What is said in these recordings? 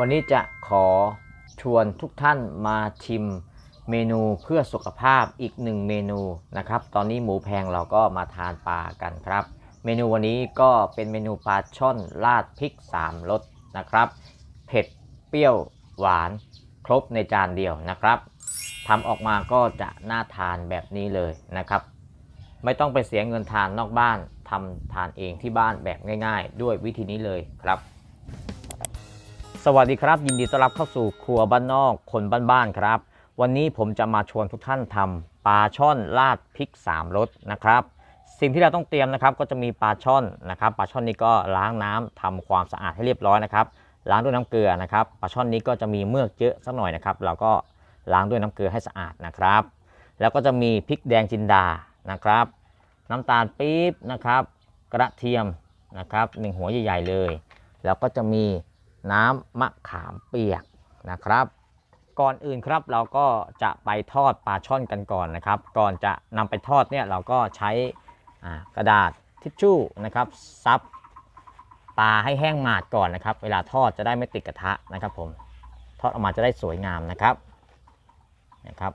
วันนี้จะขอชวนทุกท่านมาชิมเมนูเพื่อสุขภาพอีกหนึ่งเมนูนะครับ ตอนนี้หมูแพงเราก็มาทานปลากันครับ เมนูวันนี้ก็เป็นเมนูปลาช่อนราดพริก3รสนะครับ เผ็ดเปรี้ยวหวานครบในจานเดียวนะครับทำออกมาก็จะน่าทานแบบนี้เลยนะครับ ไม่ต้องไปเสียเงินทานนอกบ้านทำทานเองที่บ้านแบบง่าย ๆ ด้วยวิธีนี้เลยครับ สวัสดีครับ ยินดีต้อนรับเข้าสู่ครัวบ้านนอกคนบ้านๆครับ วันนี้ผมจะมาชวนทุกท่านทำปลาช่อนราดพริก3รสนะครับ สิ่งที่เราต้องเตรียมนะครับ ก็จะมีปลาช่อนนะครับปลาช่อนนี้ก็ล้างน้ำทำความสะอาดให้เรียบร้อยนะครับล้างด้วยน้ำเกลือนะครับปลาช่อนนี้ก็จะมีเมือกเยอะสักหน่อยนะครับ เราก็ล้างด้วยน้ำเกลือให้สะอาดนะครับ แล้วก็จะมีพริกแดงจินดานะครับ น้ำตาลปี๊บนะครับ กระเทียมนะครับหนึ่งหัวใหญ่ๆเลย แล้วก็จะมี น้ำมะขามเปียกนะครับ ก่อนอื่นครับเราก็จะไปทอดปลาช่อนกันก่อนนะครับ ก่อนจะนำไปทอดเนี่ยเราก็ใช้กระดาษทิชชู่นะครับซับปลาให้แห้งหมาดก่อนนะครับ เวลาทอดจะได้ไม่ติดกระทะนะครับผมทอดออกมาจะได้สวยงามนะครับนะครับ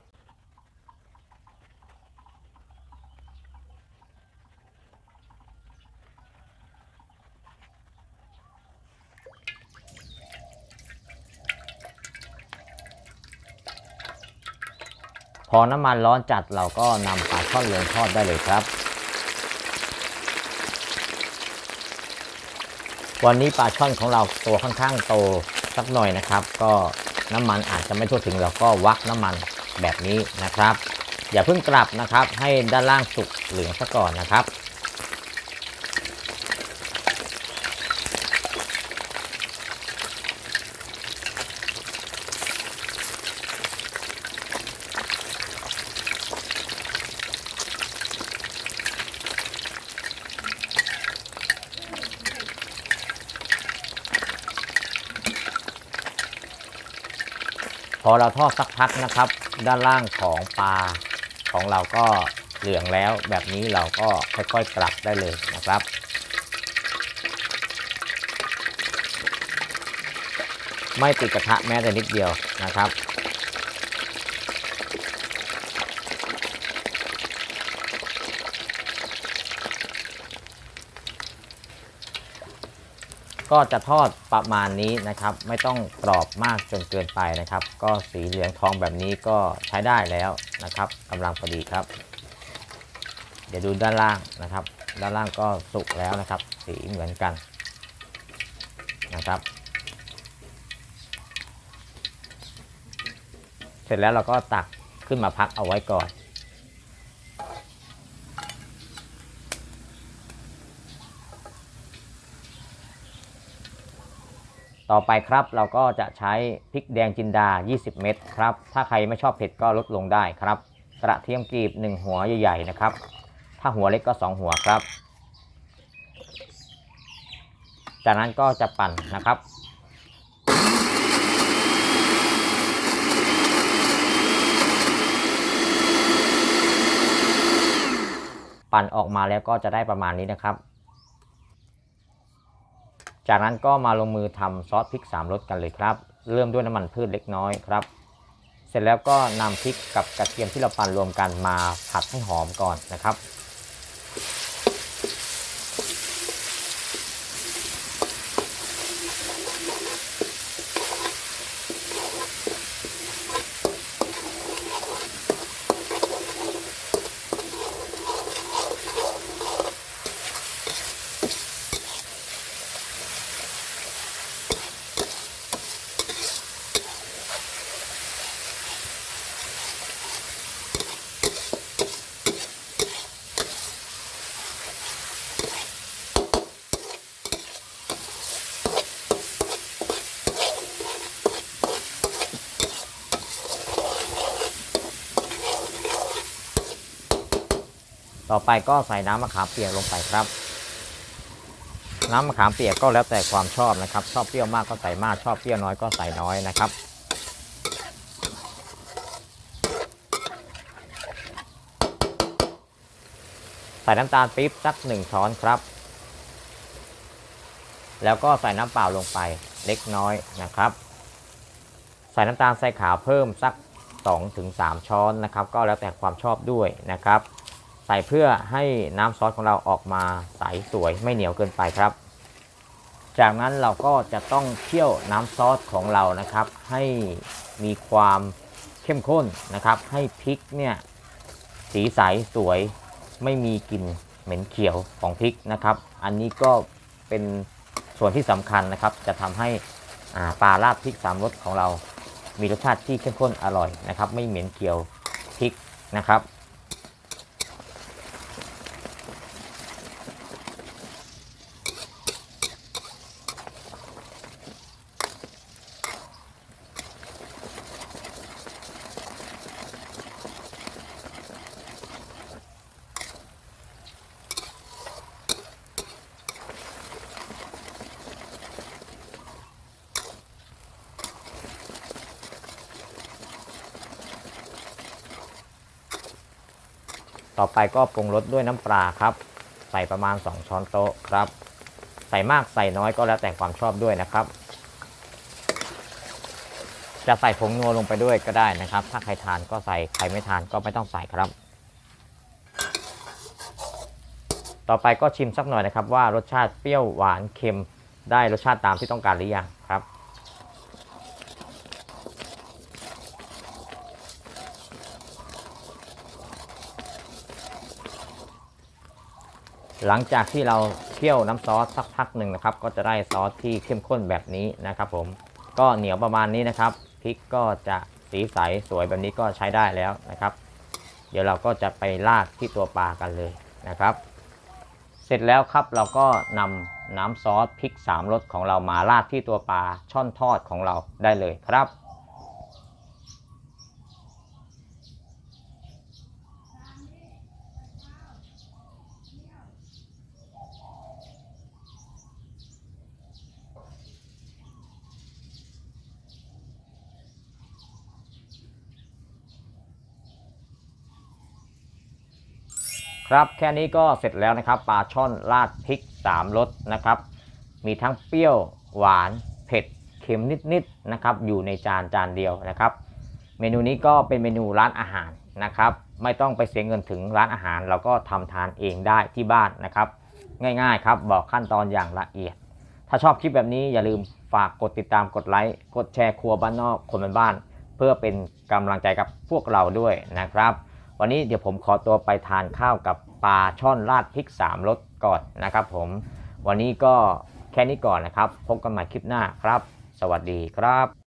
พอน้ำมันร้อนจัดเราก็นำปลาช่อนลงทอดได้เลยครับ วันนี้ปลาช่อนของเราตัวค่อนข้างโตสักหน่อยนะครับ ก็น้ำมันอาจจะไม่ทั่วถึงเราก็วักน้ำมันแบบนี้นะครับ อย่าเพิ่งกลับนะครับ ให้ด้านล่างสุกเหลืองซะก่อนนะครับ พอเราทอดสักพักนะครับ ด้านล่างของปลาของเราก็เหลืองแล้ว แบบนี้เราก็ค่อยๆกลับได้เลยนะครับ ไม่ติดกระทะแม้แต่นิดเดียวนะครับ ก็จะทอดประมาณนี้นะครับ ไม่ต้องกรอบมากจนเกินไปนะครับ ก็สีเหลืองทองแบบนี้ก็ใช้ได้แล้วนะครับกำลังพอดีครับ เดี๋ยวดูด้านล่างนะครับ ด้านล่างก็สุกแล้วนะครับ สีเหมือนกันนะครับ เสร็จแล้วเราก็ตักขึ้นมาพักเอาไว้ก่อน ต่อไปครับเราก็จะใช้พริกแดงจินดา 20 เม็ดครับ ถ้าใครไม่ชอบเผ็ดก็ลดลงได้ครับ กระเทียมกรีบ 1 หัวใหญ่ๆนะครับ ถ้าหัวเล็กก็ 2 หัวครับ จากนั้นก็จะปั่นนะครับปั่นออกมาแล้วก็จะได้ประมาณนี้นะครับ จากนั้นก็มาลงมือทำซอสพริก3รสกันเลยครับ เริ่มด้วยน้ำมันพืชเล็กน้อยครับ เสร็จแล้วก็นำพริกกับกระเทียมที่เราปั่นรวมกันมาผัดให้หอมก่อนนะครับ ต่อไปก็ใส่น้ำมะขามเปียกลงไปครับ น้ำมะขามเปียกก็แล้วแต่ความชอบนะครับ ชอบเปรี้ยวมากก็ใส่มากชอบเปรี้ยวน้อยก็ใส่น้อยนะครับใส่น้ำตาลปี๊บสักหนึ่งช้อนครับ แล้วก็ใส่น้ำเปล่าลงไปเล็กน้อยนะครับ ใส่น้ำตาลทรายขาวเพิ่มสัก2-3ช้อนนะครับ ก็แล้วแต่ความชอบด้วยนะครับ ใส่เพื่อให้น้ำซอสของเราออกมาใสสวยไม่เหนียวเกินไปครับ จากนั้นเราก็จะต้องเคี่ยวน้ำซอสของเรานะครับ ให้มีความเข้มข้นนะครับ ให้พริกเนี่ยสีใสสวยไม่มีกลิ่นเหม็นเขียวของพริกนะครับ อันนี้ก็เป็นส่วนที่สำคัญนะครับ จะทำให้อ่าปลาราดพริกสามรสของเรา มีรสชาติที่เข้มข้นอร่อยนะครับ ไม่เหม็นเขียวพริกนะครับ ต่อไปก็ปรุงรสด้วยน้ำปลาครับ ใส่ประมาณ 2 ช้อนโต๊ะครับ ใส่มากใส่น้อยก็แล้วแต่ความชอบด้วยนะครับ จะใส่ผงนัวลงไปด้วยก็ได้นะครับ ถ้าใครทานก็ใส่ใครไม่ทานก็ไม่ต้องใส่ครับ ต่อไปก็ชิมสักหน่อยนะครับว่ารสชาติเปรี้ยวหวานเค็มได้รสชาติตามที่ต้องการหรือยัง หลังจากที่เราเคี่ยวน้ำซอสสักพักหนึ่งนะครับ ก็จะได้ซอสที่เข้มข้นแบบนี้นะครับ ผมก็เหนียวประมาณนี้นะครับพริกก็จะสีใสสวยแบบนี้ก็ใช้ได้แล้วนะครับ เดี๋ยวเราก็จะไปราดที่ตัวปลากันเลยนะครับ เสร็จแล้วครับเราก็นำน้ำซอสพริกสามรสของเรามาราดที่ตัวปลาช่อนทอดของเราได้เลยครับ ครับแค่นี้ก็เสร็จแล้วนะครับปลาช่อนราดพริก3รสนะครับ มีทั้งเปรี้ยวหวานเผ็ดเค็มนิดๆนะครับอยู่ในจานจานเดียวนะครับ เมนูนี้ก็เป็นเมนูร้านอาหารนะครับ ไม่ต้องไปเสียเงินถึงร้านอาหาร เราก็ทำทานเองได้ที่บ้านนะครับ ง่ายๆครับบอกขั้นตอนอย่างละเอียด ถ้าชอบคลิปแบบนี้อย่าลืมฝากกดติดตามกดไลค์กดแชร์ครัวบ้านนอกคนบ้านบ้าน เพื่อเป็นกำลังใจกับพวกเราด้วยนะครับ วันนี้เดี๋ยวผมขอตัวไปทานข้าวกับปลาช่อนราดพริก3รสก่อนนะครับผม วันนี้ก็แค่นี้ก่อนนะครับ พบกันใหม่คลิปหน้าครับ สวัสดีครับ